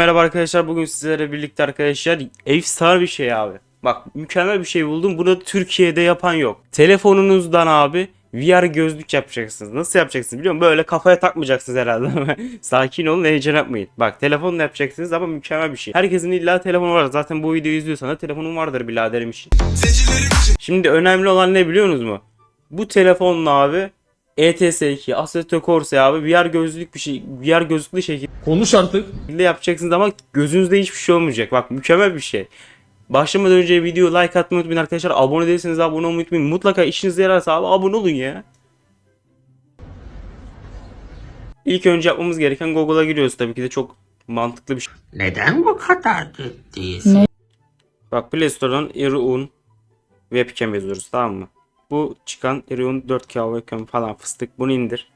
Merhaba arkadaşlar bugün sizlerle birlikte arkadaşlar efsane bir şey abi. Bak mükemmel bir şey buldum. Bunu Türkiye'de yapan yok. Telefonunuzdan abi VR gözlük yapacaksınız. Nasıl yapacaksınız biliyor musun? Böyle kafaya takmayacaksınız herhalde. Sakin olun heyecan yapmayın. Bak telefonla yapacaksınız ama mükemmel bir şey. Herkesin illa telefonu var. Zaten bu videoyu izliyorsan da telefonun vardır biraderim için. Şimdi önemli olan ne biliyorsunuz mu? Bu telefonla abi ETS2, Assetto Corsa abi VR gözlük bir şey, VR gözlüklü şekilde Konuş artık. yapacaksınız ama gözünüzde hiçbir şey olmayacak. Bak mükemmel bir şey. Başlamadan önce video like atmayı unutmayın arkadaşlar. Abone değilseniz abone olmayı unutmayın. Mutlaka işinize yararsa abi abone olun ya. İlk önce yapmamız gereken Google'a giriyoruz tabii ki de çok mantıklı bir şey. Neden bu kadar ciddisin? Bak Play Store'dan Iriun webcam yazıyoruz tamam mı? Bu çıkan Iriun 4K webcam falan fıstık bunu indir.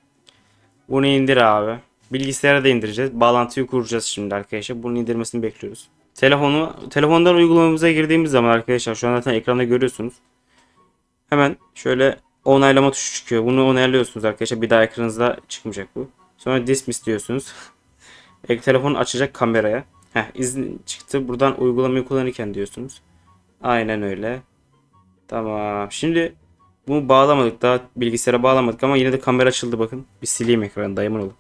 Bunu indir abi. Bilgisayara da indireceğiz. Bağlantıyı kuracağız şimdi arkadaşlar. Bunun indirmesini bekliyoruz. Telefonu telefondan uygulamamıza girdiğimiz zaman arkadaşlar şu an zaten ekranda görüyorsunuz. Hemen şöyle onaylama tuşu çıkıyor. Bunu onaylıyorsunuz arkadaşlar. Bir daha ekranınızda çıkmayacak bu. Sonra dismiss diyorsunuz. Ek telefonu açacak kameraya. Heh izin çıktı. Buradan uygulamayı kullanırken diyorsunuz. Aynen öyle. Tamam. Şimdi bunu bağlamadık. Daha bilgisayara bağlamadık ama yine de kamera açıldı bakın. Bir sileyim ekranı dayımın olun.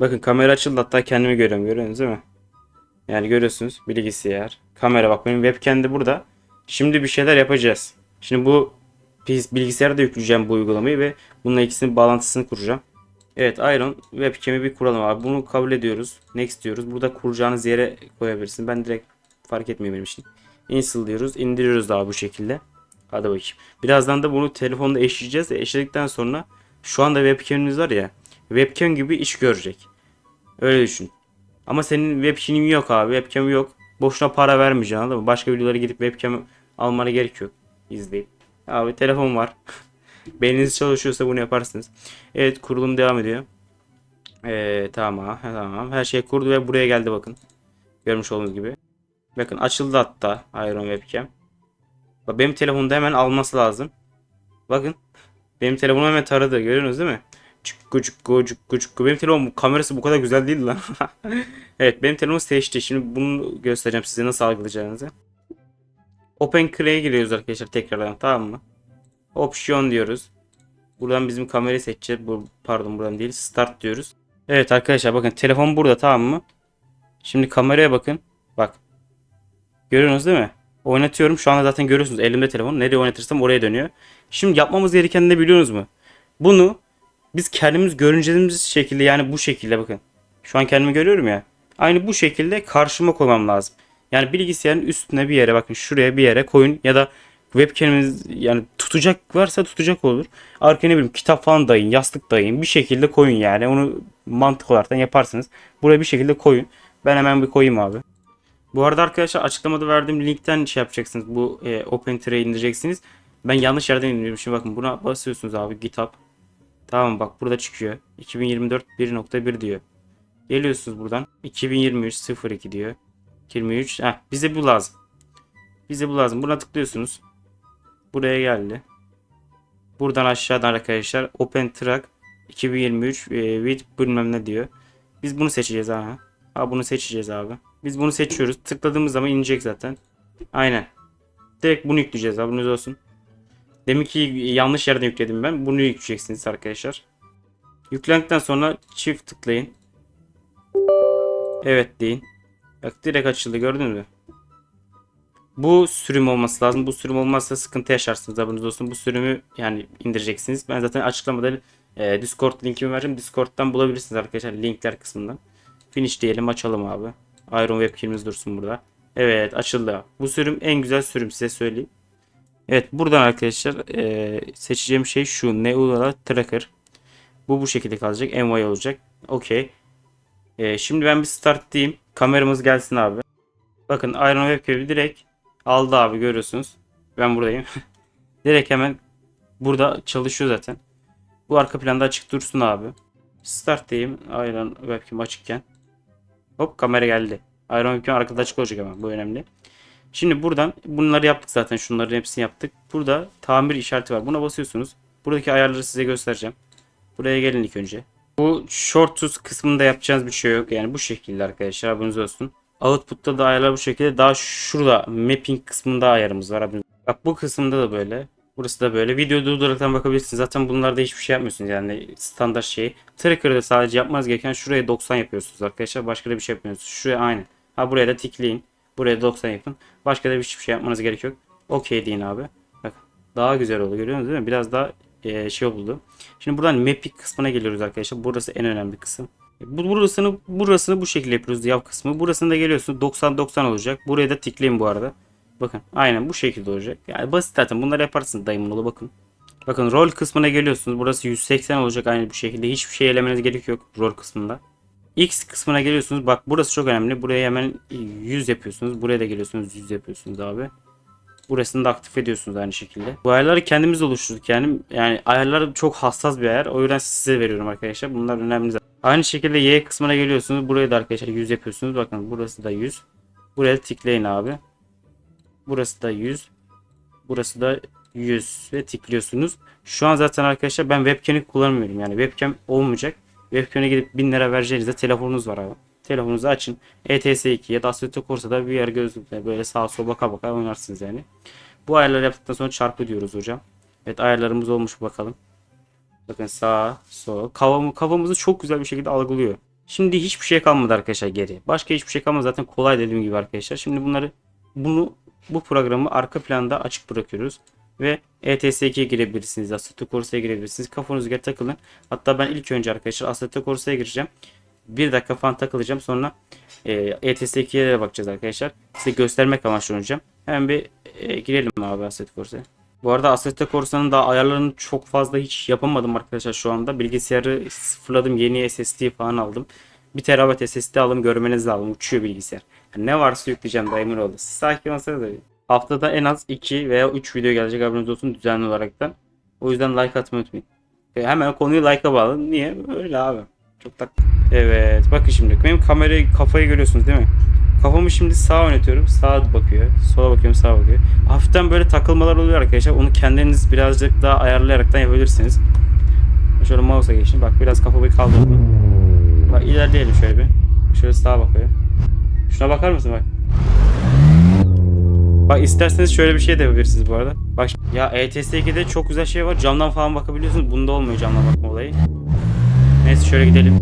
Bakın kamera açıldı hatta kendimi görüyorum görüyorsunuz değil mi? Yani görüyorsunuz bilgisayar. Kamera bak benim webcam de burada. Şimdi bir şeyler yapacağız. Şimdi bu bilgisayara da yükleyeceğim bu uygulamayı ve bununla ikisinin bağlantısını kuracağım. Evet Iron webcam'i bir kuralım abi. Bunu kabul ediyoruz. Next diyoruz. Burada kuracağınız yere koyabilirsin. Ben direkt fark etmiyor benim için. Install diyoruz. İndiriyoruz daha bu şekilde. Hadi bakayım. Birazdan da bunu telefonda eşleyeceğiz. Eşledikten sonra şu anda webcam'imiz var ya. Webcam gibi iş görecek. Öyle düşün. Ama senin webcam'in yok abi. Webcam yok. Boşuna para vermeyeceksin anladın mı? Başka videolara gidip webcam almana gerek yok. İzleyip. Abi telefon var. Beyniniz çalışıyorsa bunu yaparsınız. Evet kurulum devam ediyor. Ee, tamam tamam. Her şey kurdu ve buraya geldi bakın. Görmüş olduğunuz gibi. Bakın açıldı hatta Iron Webcam. Bak benim telefonda hemen alması lazım. Bakın. Benim telefonum hemen taradı. Görüyorsunuz değil mi? Cukku cukku cukku cukku. Benim telefonum kamerası bu kadar güzel değil lan. evet benim telefonum seçti. Şimdi bunu göstereceğim size nasıl algılayacağınızı. Open Cray'e giriyoruz arkadaşlar tekrardan tamam mı? Opsiyon diyoruz. Buradan bizim kamerayı seçeceğiz. Bu, pardon buradan değil. Start diyoruz. Evet arkadaşlar bakın telefon burada tamam mı? Şimdi kameraya bakın. Bak. Görüyorsunuz değil mi? Oynatıyorum. Şu anda zaten görüyorsunuz elimde telefon. Nereye oynatırsam oraya dönüyor. Şimdi yapmamız gereken ne biliyorsunuz mu? Bunu biz kendimiz görüneceğimiz şekilde yani bu şekilde bakın. Şu an kendimi görüyorum ya. Aynı bu şekilde karşıma koymam lazım. Yani bilgisayarın üstüne bir yere bakın şuraya bir yere koyun ya da webcam'iniz yani tutacak varsa tutacak olur. Arkaya ne bileyim kitap falan dayayın, yastık dayayın. Bir şekilde koyun yani. Onu mantık olarak yaparsınız. Buraya bir şekilde koyun. Ben hemen bir koyayım abi. Bu arada arkadaşlar açıklamada verdiğim linkten şey yapacaksınız. Bu e, OpenTray'i indireceksiniz. Ben yanlış yerden indiriyorum. Şimdi bakın buna basıyorsunuz abi GitHub. Tamam bak burada çıkıyor. 2024 1.1 diyor. Geliyorsunuz buradan. 2023 02 diyor. 23. Heh, bize bu lazım. Bize bu lazım. Buna tıklıyorsunuz. Buraya geldi. Buradan aşağıdan arkadaşlar Open Track 2023 e, with bilmem ne diyor. Biz bunu seçeceğiz ha. Ha bunu seçeceğiz abi. Biz bunu seçiyoruz. Tıkladığımız zaman inecek zaten. Aynen. Direkt bunu yükleyeceğiz haberiniz olsun. Demek ki yanlış yerden yükledim ben. Bunu yükleyeceksiniz arkadaşlar. Yüklendikten sonra çift tıklayın. Evet deyin. Bak direkt açıldı gördünüz mü? Bu sürüm olması lazım. Bu sürüm olmazsa sıkıntı yaşarsınız haberiniz olsun. Bu sürümü yani indireceksiniz. Ben zaten açıklamada e, Discord linkimi vereceğim. Discord'dan bulabilirsiniz arkadaşlar linkler kısmından. Finish diyelim açalım abi. Iron Webcam'imiz dursun burada. Evet açıldı. Bu sürüm en güzel sürüm size söyleyeyim. Evet buradan arkadaşlar e, seçeceğim şey şu. Neura Tracker. Bu bu şekilde kalacak. NY olacak. Okey. E, şimdi ben bir start diyeyim. Kameramız gelsin abi. Bakın Iron Webcam'i direkt aldı abi görüyorsunuz. Ben buradayım. direkt hemen burada çalışıyor zaten. Bu arka planda açık dursun abi. Start diyeyim. Iron Webcam açıkken. Hop kamera geldi. Iron Webcam arkada açık olacak ama bu önemli. Şimdi buradan bunları yaptık zaten. Şunların hepsini yaptık. Burada tamir işareti var. Buna basıyorsunuz. Buradaki ayarları size göstereceğim. Buraya gelin ilk önce. Bu shortcut kısmında yapacağınız bir şey yok. Yani bu şekilde arkadaşlar haberiniz olsun. Output'ta da ayarlar bu şekilde. Daha şurada mapping kısmında ayarımız var. haberiniz- Bak bu kısımda da böyle. Burası da böyle. Video durduraraktan bakabilirsiniz. Zaten bunlarda hiçbir şey yapmıyorsunuz yani standart şey. Tracker'da sadece yapmanız gereken şuraya 90 yapıyorsunuz arkadaşlar. Başka da bir şey yapmıyorsunuz. Şuraya aynı. Ha buraya da tikleyin. Buraya 90 yapın. Başka da hiçbir şey yapmanız gerek yok. Okey deyin abi. Bak daha güzel oldu görüyorsunuz değil mi? Biraz daha e, şey oldu. Şimdi buradan mapping kısmına geliyoruz arkadaşlar. Burası en önemli kısım. Bu burasını burasını bu şekilde yapıyoruz yav kısmı. Burasında geliyorsunuz 90 90 olacak. Buraya da tikleyin bu arada. Bakın aynen bu şekilde olacak. Yani basit zaten bunları yaparsınız dayımın oğlu bakın. Bakın rol kısmına geliyorsunuz. Burası 180 olacak aynı bu şekilde. Hiçbir şey elemeniz gerek yok rol kısmında. X kısmına geliyorsunuz. Bak burası çok önemli. Buraya hemen 100 yapıyorsunuz. Buraya da geliyorsunuz 100 yapıyorsunuz abi. Burasını da aktif ediyorsunuz aynı şekilde. Bu ayarları kendimiz oluşturduk yani. Yani ayarlar çok hassas bir ayar. O yüzden size veriyorum arkadaşlar. Bunlar önemli. Aynı şekilde Y kısmına geliyorsunuz. Buraya da arkadaşlar 100 yapıyorsunuz. Bakın burası da 100. Buraya tıklayın abi. Burası da 100. Burası da 100 ve tıklıyorsunuz. Şu an zaten arkadaşlar ben webcam'i kullanmıyorum. Yani webcam olmayacak. Webcam'e gidip 1000 lira vereceğinizde telefonunuz var abi. Telefonunuzu açın. ETS2 ya da Assetto Corsa'da bir yer gözükle böyle sağa sola baka baka oynarsınız yani. Bu ayarları yaptıktan sonra çarpı diyoruz hocam. Evet ayarlarımız olmuş bakalım. Bakın sağ, sol. Kafamı, kafamızı çok güzel bir şekilde algılıyor. Şimdi hiçbir şey kalmadı arkadaşlar geri. Başka hiçbir şey kalmadı zaten kolay dediğim gibi arkadaşlar. Şimdi bunları bunu bu programı arka planda açık bırakıyoruz. Ve E ETS2'ye girebilirsiniz. Assetto Corsa'ya girebilirsiniz. Kafanıza göre takılın. Hatta ben ilk önce arkadaşlar Assetto Corsa'ya gireceğim. Bir dakika falan takılacağım. Sonra e, ETS2'ye de bakacağız arkadaşlar. Size göstermek amaçlı oynayacağım. Hemen bir e, girelim abi Assetto Corsa'ya. Bu arada Assetto Corsa'nın da ayarlarını çok fazla hiç yapamadım arkadaşlar şu anda. Bilgisayarı sıfırladım. Yeni SSD falan aldım. 1 TB SSD aldım görmeniz lazım. Uçuyor bilgisayar. Ne varsa yükleyeceğim dayımın oldu. Siz sakin olsanız da. Haftada en az 2 veya 3 video gelecek haberiniz olsun düzenli olaraktan. O yüzden like atmayı unutmayın. E, hemen konuyu like'a bağlı. Niye? Öyle abi. Çok tak. Evet. Bakın şimdi. Benim kamerayı kafayı görüyorsunuz değil mi? Kafamı şimdi sağa yönetiyorum. Sağa bakıyor. Sola bakıyorum sağa bakıyor. Hafiften böyle takılmalar oluyor arkadaşlar. Onu kendiniz birazcık daha ayarlayaraktan yapabilirsiniz. Şöyle mouse'a geçin. Bak biraz kafayı kaldırdım. Bak ilerleyelim şöyle bir. Şöyle sağa bakıyor. Şuna bakar mısın bak. Bak isterseniz şöyle bir şey de yapabilirsiniz bu arada. Bak ya E ETS2'de çok güzel şey var. Camdan falan bakabiliyorsunuz. Bunda olmuyor camdan bakma olayı. Neyse şöyle gidelim.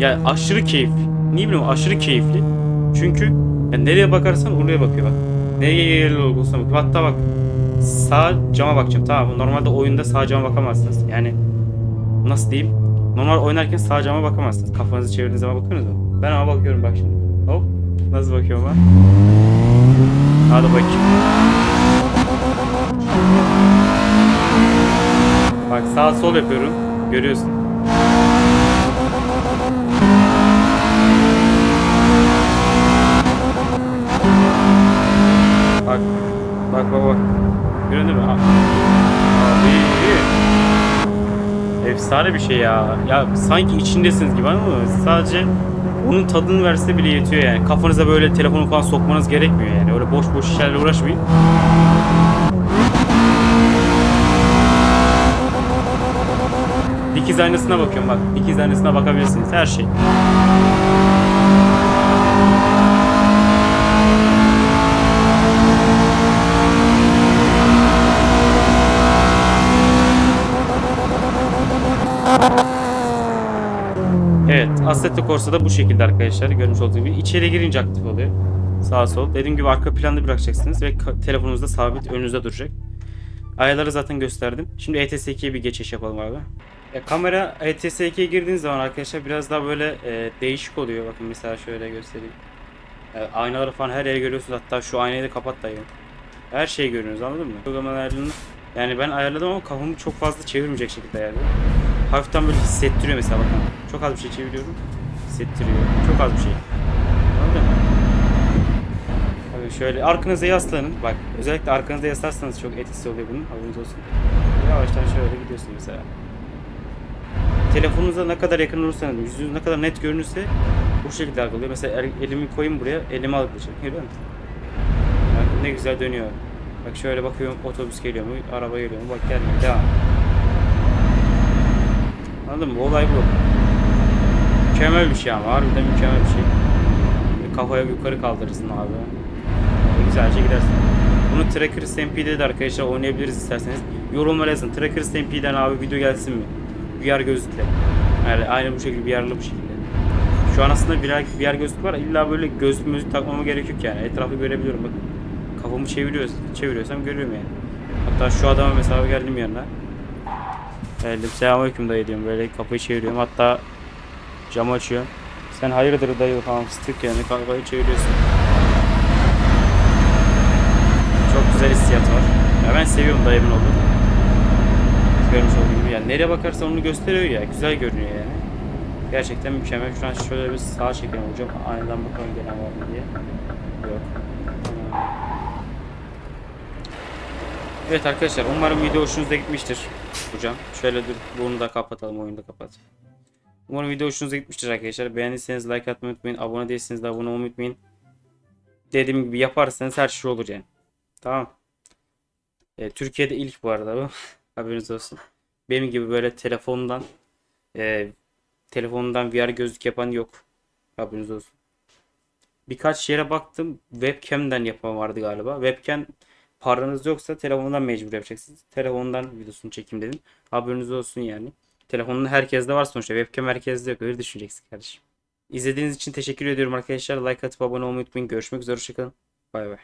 Ya aşırı keyifli. Niye bilmiyorum aşırı keyifli. Çünkü ya nereye bakarsan oraya bakıyor bak. Nereye yerli olursa bakıyor. Hatta bak sağ cama bakacağım. Tamam? Normalde oyunda sağ cama bakamazsınız. Yani nasıl diyeyim? Normal oynarken sağ cama bakamazsınız. Kafanızı çevirdiğiniz zaman bakıyorsunuz mu? Ben ama bakıyorum bak şimdi. Hop. Nasıl bakıyorum ben? Hadi bakayım. Bak sağ sol yapıyorum. Görüyorsun. Bak. Bak bak bak. Değil mi? Abi. Efsane bir şey ya. Ya sanki içindesiniz gibi ama sadece onun tadını verse bile yetiyor yani. Kafanıza böyle telefonu falan sokmanız gerekmiyor yani. Öyle boş boş işlerle uğraşmayın. Dikiz aynasına bakıyorum bak. Dikiz aynasına bakabilirsiniz. Her şey. Evet, Assetto Corsa da bu şekilde arkadaşlar. Görmüş olduğunuz gibi. İçeri girince aktif oluyor. Sağ sol. Dediğim gibi arka planda bırakacaksınız ve telefonunuzda sabit önünüzde duracak. Ayarları zaten gösterdim. Şimdi E ETS2'ye bir geçiş yapalım abi. Ya, kamera E ETS2'ye girdiğiniz zaman arkadaşlar biraz daha böyle e, değişik oluyor. Bakın mesela şöyle göstereyim. E, aynaları falan her yere görüyorsunuz. Hatta şu aynayı da kapat dayı. Her şeyi görüyorsunuz anladın mı? Yani ben ayarladım ama kafamı çok fazla çevirmeyecek şekilde ayarladım. Hafiften böyle hissettiriyor mesela bakın. Çok az bir şey çeviriyorum. Hissettiriyor. Çok az bir şey. Anladın mı? Tabii şöyle arkanıza yaslanın. Bak özellikle arkanıza yaslarsanız çok etkisi oluyor bunun. Haberiniz olsun. Yavaştan şöyle gidiyorsun mesela. Telefonunuza ne kadar yakın olursanız, yüzünüz ne kadar net görünürse bu şekilde algılıyor. Mesela el- elimi koyayım buraya, elimi algılayacak. Görüyor musun? Bak ne güzel dönüyor. Bak şöyle bakıyorum otobüs geliyor mu, araba geliyor mu? Bak gelmiyor. Devam. Anladın mı? Olay bu. Mükemmel bir şey ama harbiden mükemmel bir şey. Kafaya yukarı kaldırırsın abi. Güzelce gidersin. Bunu Tracker SMP'de de arkadaşlar oynayabiliriz isterseniz. Yorumlara yazın. Tracker SMP'den abi video gelsin mi? VR gözlükle. Yani aynı bu şekilde VR'lı bu şekilde. Şu an aslında VR, VR gözlük var. İlla böyle gözlük müzik takmama gerek yok yani. Etrafı görebiliyorum bak. Kafamı çeviriyor, çeviriyorsam görüyorum yani. Hatta şu adama mesela geldim yanına. Geldim selamünaleyküm dayı diyorum böyle kafayı çeviriyorum hatta camı açıyorum. Sen hayırdır dayı falan fıstık yani kafayı çeviriyorsun. Çok güzel hissiyat var. Ya ben seviyorum dayımın oğlu. Görmüş olduğu gibi yani nereye bakarsan onu gösteriyor ya güzel görünüyor yani. Gerçekten mükemmel. Şu an şöyle bir sağa çekelim hocam. Aynadan bakalım gelen var mı diye. Yok. Tamam. Evet arkadaşlar umarım video hoşunuza gitmiştir hocam. Şöyle dur bunu da kapatalım oyunu da kapat. Umarım video hoşunuza gitmiştir arkadaşlar. Beğendiyseniz like atmayı unutmayın. Abone değilseniz de abone olmayı unutmayın. Dediğim gibi yaparsanız her şey olur yani. Tamam. Ee, Türkiye'de ilk bu arada bu. Haberiniz olsun. Benim gibi böyle telefondan e, telefondan VR gözlük yapan yok. Haberiniz olsun. Birkaç yere baktım. Webcam'den yapan vardı galiba. Webcam paranız yoksa telefondan mecbur yapacaksınız. Telefondan videosunu çekeyim dedim. Haberiniz olsun yani. Telefonun herkeste var sonuçta. Webcam herkeste yok. Öyle düşüneceksin kardeşim. İzlediğiniz için teşekkür ediyorum arkadaşlar. Like atıp abone olmayı unutmayın. Görüşmek üzere. Hoşçakalın. Bay bay.